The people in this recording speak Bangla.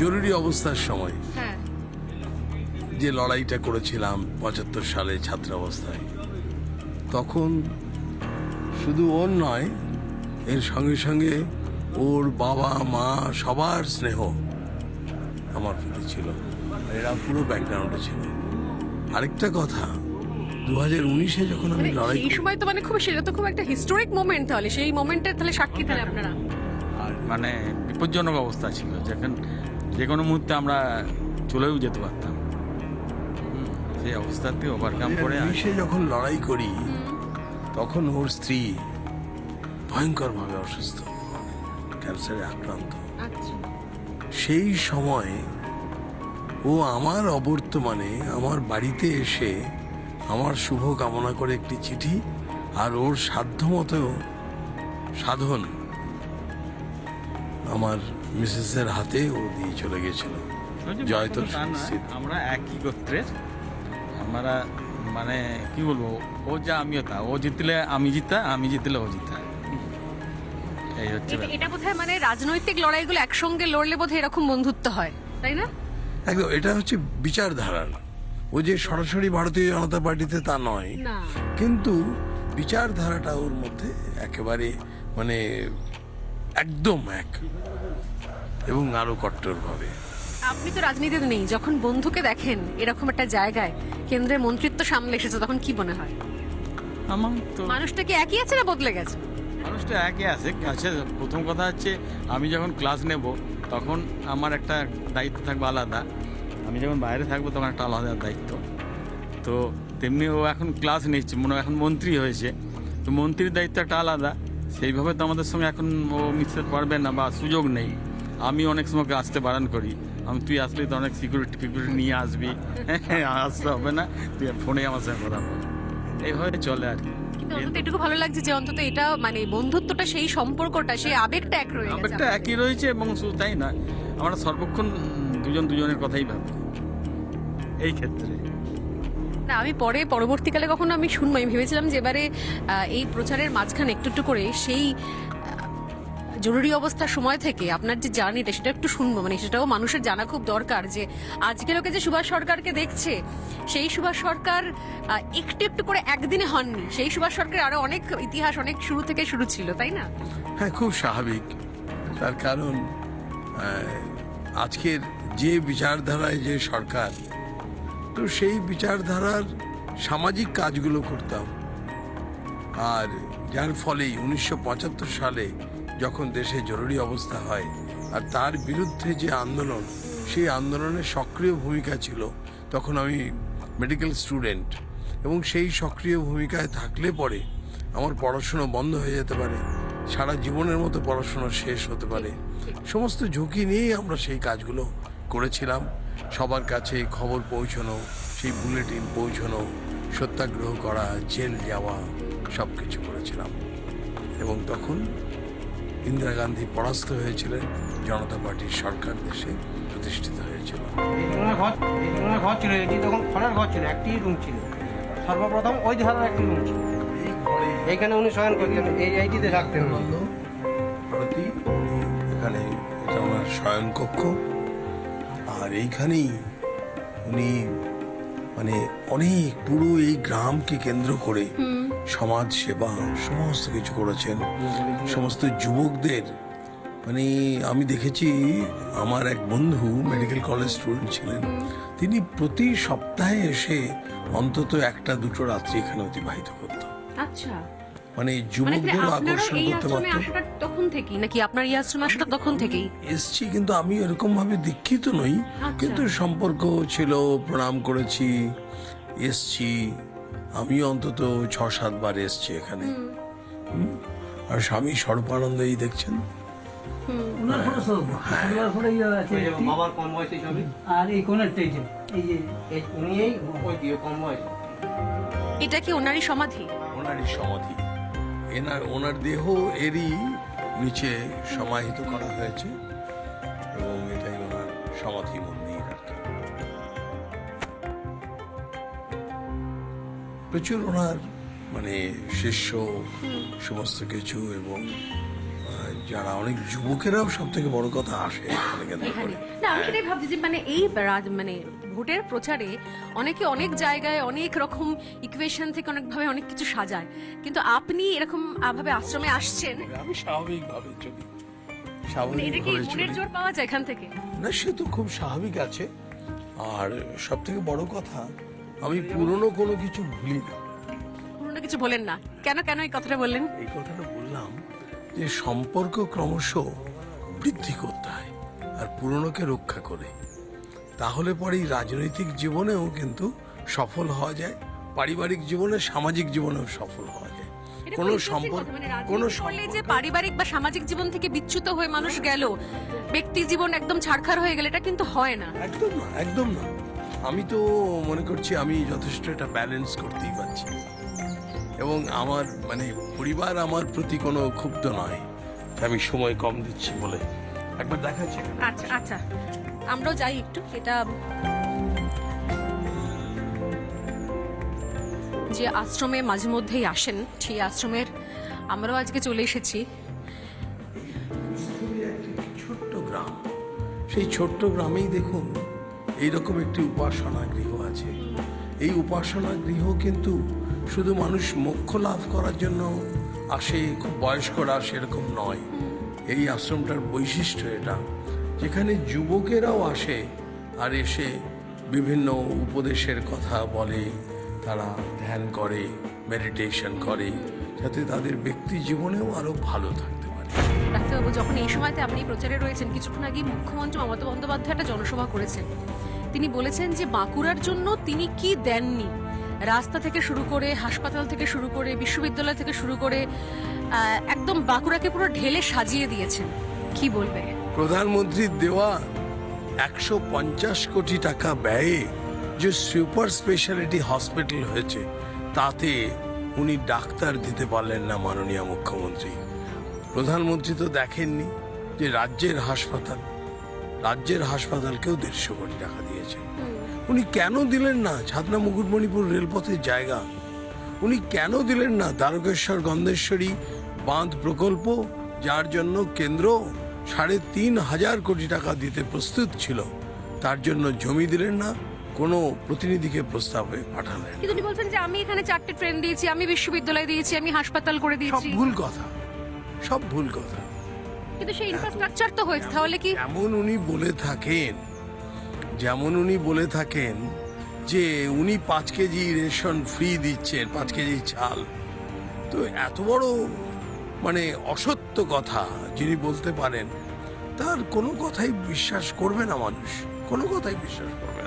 জরুরি অবস্থার সময়। হ্যাঁ। যে লড়াইটা করেছিলাম পঁচাত্তর সালে ছাত্রাবস্থায় তখন শুধু ওর নয় এর সঙ্গে সঙ্গে ওর বাবা মা সবার স্নেহ আমার প্রতি ছিল। এরা পুরো ব্যাকগ্রাউন্ডে ছিল। আরেকটা কথা দু হাজার উনিশে যখন আমি মানে লড়াই এই সময় তো মানে খুব সেটা তো খুব একটা হিস্টোরিক মোমেন্ট তাহলে। সেই মোমেন্টের তাহলে সাক্ষী তাহলে আপনারা। মানে বিপজ্জনক অবস্থা ছিল। যেখান যে কোনো মুহূর্তে আমরা চলেও যেতে পারতাম। সেই অবস্থাতে ওভারকাম করে উনিশে যখন লড়াই করি তখন ওর স্ত্রী ভয়ঙ্করভাবে অসুস্থ ক্যান্সারে আক্রান্ত। আচ্ছা। সেই সময় ও আমার অবর্তমানে আমার বাড়িতে এসে আমার শুভ কামনা করে একটি চিঠি আর ওর সাধ্যমতো সাধন আমার মিসেসের হাতে ও দিয়ে চলে গেছিল জয় তা। আমরা একই গোত্রের। আমরা মানে কি বলব ও যা আমিও তা ও জিতলে আমি জিতা আমি জিতলে ও জিতা। এই হচ্ছে এটা- বোধহয় মানে রাজনৈতিক লড়াইগুলো একসঙ্গে লড়লে বোধহয় এরকম বন্ধুত্ব হয় তাই না? একদম এটা হচ্ছে বিচারধারার। ও যে সরাসরি ভারতীয় জনতা পার্টিতে তা নয় কিন্তু বিচারধারাটা ওর মধ্যে একেবারে মানে একদম এক। এবং আরও কট্টরভাবে। আপনি তো রাজনীতিতে নেই যখন বন্ধুকে দেখেন এরকম একটা জায়গায় কেন্দ্রের মন্ত্রিত্ব সামলে এসেছে তখন কি মনে হয়? আমার তো মানুষটা কি একই আছে না বদলে গেছে? মানুষটা একই আছে। আছে প্রথম কথা হচ্ছে আমি যখন ক্লাস নেব তখন আমার একটা দায়িত্ব থাকবে আলাদা। আমি যখন বাইরে থাকব তখন একটা আলাদা দায়িত্ব। তো তেমনি ও এখন ক্লাস নিচ্ছে মনে হয় এখন মন্ত্রী হয়েছে। তো মন্ত্রীর দায়িত্ব একটা আলাদা। সেইভাবে তো আমাদের সঙ্গে এখন ও মিশতে পারবে না বা সুযোগ নেই। আমি অনেক সময় আসতে বারণ করি। আমি তুই আসলে তো অনেক সিকিউরিটি ফিকিউরিটি নিয়ে আসবি। হ্যাঁ আসতে হবে না। তুই ফোনে আমার সঙ্গে কথা বল। এইভাবে চলে আর কি। অন্তত এটুকু ভালো লাগছে যে অন্তত এটা মানে বন্ধুত্বটা সেই সম্পর্কটা সেই আবেগটা এক রয়ে গেছে ব্যাপারটা একই রয়েছে এবং শুধু তাই না? আমরা সর্বক্ষণ দুজন দুজনের কথাই ভাবি। এই ক্ষেত্রে। না আমি পরে পরবর্তীকালে কখনো আমি শুনব। আমি ভেবেছিলাম যে এবারে এই প্রচারের মাঝখানে একটু একটু করে সেই জরুরি অবস্থার সময় থেকে আপনার যে জার্নিটা, সেটা একটু শুনব। মানে সেটাও মানুষের জানা খুব দরকার যে আজকে লোকে যে সুভাষ সরকারকে দেখছে, সেই সুভাষ সরকার একটু একটু করে একদিনে হননি। সেই সুভাষ সরকার আরও অনেক ইতিহাস অনেক শুরু থেকে শুরু ছিল, তাই না? হ্যাঁ খুব স্বাভাবিক। তার কারণ আজকের যে বিচারধারায় যে সরকার, তো সেই বিচারধারার সামাজিক কাজগুলো করতাম। আর যার ফলেই উনিশশো সালে যখন দেশে জরুরি অবস্থা হয় আর তার বিরুদ্ধে যে আন্দোলন, সেই আন্দোলনের সক্রিয় ভূমিকা ছিল তখন আমি মেডিকেল স্টুডেন্ট এবং সেই সক্রিয় ভূমিকায় থাকলে পরে আমার পড়াশুনো বন্ধ হয়ে যেতে পারে, সারা জীবনের মতো পড়াশোনা শেষ হতে পারে। সমস্ত ঝুঁকি নিয়েই আমরা সেই কাজগুলো করেছিলাম। সবার কাছে খবর পৌঁছানো, সেই বুলেটিন পৌঁছানো, সত্যাগ্রহ করা, জেল যাওয়া সব কিছু করেছিলাম। এবং তখন ইন্দিরা গান্ধী পরাস্ত হয়েছিলেন জনতা পার্টির সরকার দেশে প্রতিষ্ঠিত হয়েছিল। ঘর ঘর ছিল এটি তখন খড়ের ঘর ছিল একটি রুম ছিল। সর্বপ্রথম ওই ধারার একটি রুম ছিল। এইখানে উনি শয়ন করতেন এই এইটিতে থাকতেন। ভারতী এখানে এটা ওনার শয়নকক্ষ আর এইখানেই উনি মানে অনেক পুরো এই গ্রামকে কেন্দ্র করে সমাজ সেবা সমস্ত কিছু করেছেন। সমস্ত যুবকদের। মানে আমি দেখেছি আমার এক বন্ধু মেডিকেল কলেজ স্টুডেন্ট ছিলেন। তিনি প্রতি সপ্তাহে এসে অন্তত একটা দুটো রাত্রি এখানে অতিবাহিত করত। আচ্ছা। মানে যুবকদের আকর্ষণ করতে পারতো তখন থেকেই? নাকি আপনার এই আশ্রমে আসাটা তখন থেকেই? এসছি কিন্তু আমি এরকম ভাবে দীক্ষিত নই কিন্তু সম্পর্ক ছিল প্রণাম করেছি এসছি। আমি অন্তত ছ সাতবার এসছি এখানে। আর স্বামী স্বরূপানন্দ এই দেখছেন পরিবার ফটো ইয়ে। বাবার কম বয়সী আর এই কোনারটা এই যে এই যে এই উনি এই কম বয়স। এটা কি ওনারই সমাধি? ওনারই সমাধি। এনার ওনার দেহ এরই নিচে সমাহিত করা হয়েছে এবং এটাই ওনার সমাধি মন্দির আর কি। প্রচুর ওনার মানে শিষ্য সমস্ত কিছু এবং যারা অনেক যুবকেরাও সব থেকে বড় কথা আসে। না আমি সেটাই ভাবছি যে মানে এই মানে ভোটের প্রচারে অনেকে অনেক জায়গায় অনেক রকম ইকুয়েশন থেকে অনেকভাবে অনেক কিছু সাজায়। কিন্তু আপনি এরকম ভাবে আশ্রমে আসছেন। আমি স্বাভাবিকভাবে চলি। মানে এটা কি স্বাভাবিকভাবে মনের চলি। জোর পাওয়া যায় এখান থেকে? না সে তো খুব স্বাভাবিক আছে। আর সব থেকে বড় কথা আমি পুরনো কোনো কিছু ভুলি না। পুরনো কিছু বলেন না। কেন কেন এই কথাটা বললেন? এই কথাটা বললাম যে সম্পর্ক ক্রমশ বৃদ্ধি করতে হয় আর পুরনোকে রক্ষা করে। তাহলে পরে এই রাজনৈতিক জীবনেও কিন্তু সফল হওয়া যায় পারিবারিক জীবনে সামাজিক জীবনেও সফল হওয়া যায়। কোনো সম্পর্ক মানে কোনো যে পারিবারিক বা সামাজিক জীবন থেকে বিচ্যুত হয়ে মানুষ গেল ব্যক্তি জীবন একদম ছাড়খাড় হয়ে গেলে এটা কিন্তু হয় না। একদম না একদম না। আমি তো মনে করছি আমি যথেষ্ট এটা ব্যালেন্স করতেই পারছি। এবং আমার মানে পরিবার আমার প্রতি কোনো ক্ষুব্ধ নয়। আমি সময় কম দিচ্ছি বলে একবার দেখাচ্ছি। আচ্ছা আচ্ছা। আমরাও যাই একটু এটা যে আশ্রমে মাঝে মধ্যেই আসেন সেই আশ্রমের আমরাও আজকে চলে এসেছি। ছোট্ট গ্রাম। সেই ছোট্ট গ্রামেই দেখুন এইরকম একটি উপাসনা গৃহ আছে। এই উপাসনা গৃহ কিন্তু শুধু মানুষ মোক্ষ লাভ করার জন্য আসে, খুব বয়স্করা সেরকম নয়। এই আশ্রমটার বৈশিষ্ট্য এটা। যেখানে যুবকেরাও আসে আর এসে বিভিন্ন উপদেশের কথা বলে, তারা ধ্যান করে, মেডিটেশন করে, যাতে তাদের ব্যক্তি জীবনেও আরও ভালো থাকতে পারে। ডাক্তারবাবু, যখন এই সময়তে আপনি প্রচারে রয়েছেন, কিছুক্ষণ আগে মুখ্যমন্ত্রী মমতা বন্দ্যোপাধ্যায় একটা জনসভা করেছেন। তিনি বলেছেন যে বাঁকুড়ার জন্য তিনি কি দেননি? রাস্তা থেকে শুরু করে হাসপাতাল থেকে শুরু করে বিশ্ববিদ্যালয় থেকে শুরু করে একদম বাঁকুড়াকে পুরো ঢেলে সাজিয়ে দিয়েছেন। কি বলবে? প্রধানমন্ত্রীর দেওয়া একশো পঞ্চাশ কোটি টাকা ব্যয়ে যে সুপার স্পেশালিটি হসপিটাল হয়েছে তাতে উনি ডাক্তার দিতে পারলেন না মাননীয় মুখ্যমন্ত্রী। প্রধানমন্ত্রী তো দেখেননি যে রাজ্যের হাসপাতাল রাজ্যের হাসপাতালকেও দেড়শো কোটি টাকা দিয়েছে। উনি কেন দিলেন না ছাতনা মুকুটমণিপুর রেলপথের জায়গা? উনি কেন দিলেন না দ্বারকেশ্বর গন্ধেশ্বরী বাঁধ প্রকল্প যার জন্য কেন্দ্র সাড়ে তিন হাজার কোটি টাকা দিতে প্রস্তুত ছিল? তার জন্য জমি দিলেন না কোনো প্রতিনিধিকে প্রস্তাবে পাঠালেন কিন্তু উনি বলছেন যে আমি এখানে চারটে ট্রেন দিয়েছি আমি বিশ্ববিদ্যালয় দিয়েছি আমি হাসপাতাল করে দিয়েছি সব দিয়েছি। ভুল কথা সব ভুল কথা। কিন্তু সেই ইনফ্রাস্ট্রাকচার তো হয়েছে তাহলে কি এমন উনি বলে থাকেন যেমন উনি বলে থাকেন যে উনি পাঁচ কেজি রেশন ফ্রি দিচ্ছেন, পাঁচ কেজি চাল। তো এত বড় মানে অসত্য কথা যিনি বলতে পারেন, তার কোনো কথাই বিশ্বাস করবে না মানুষ। কোনো কথাই বিশ্বাস করবে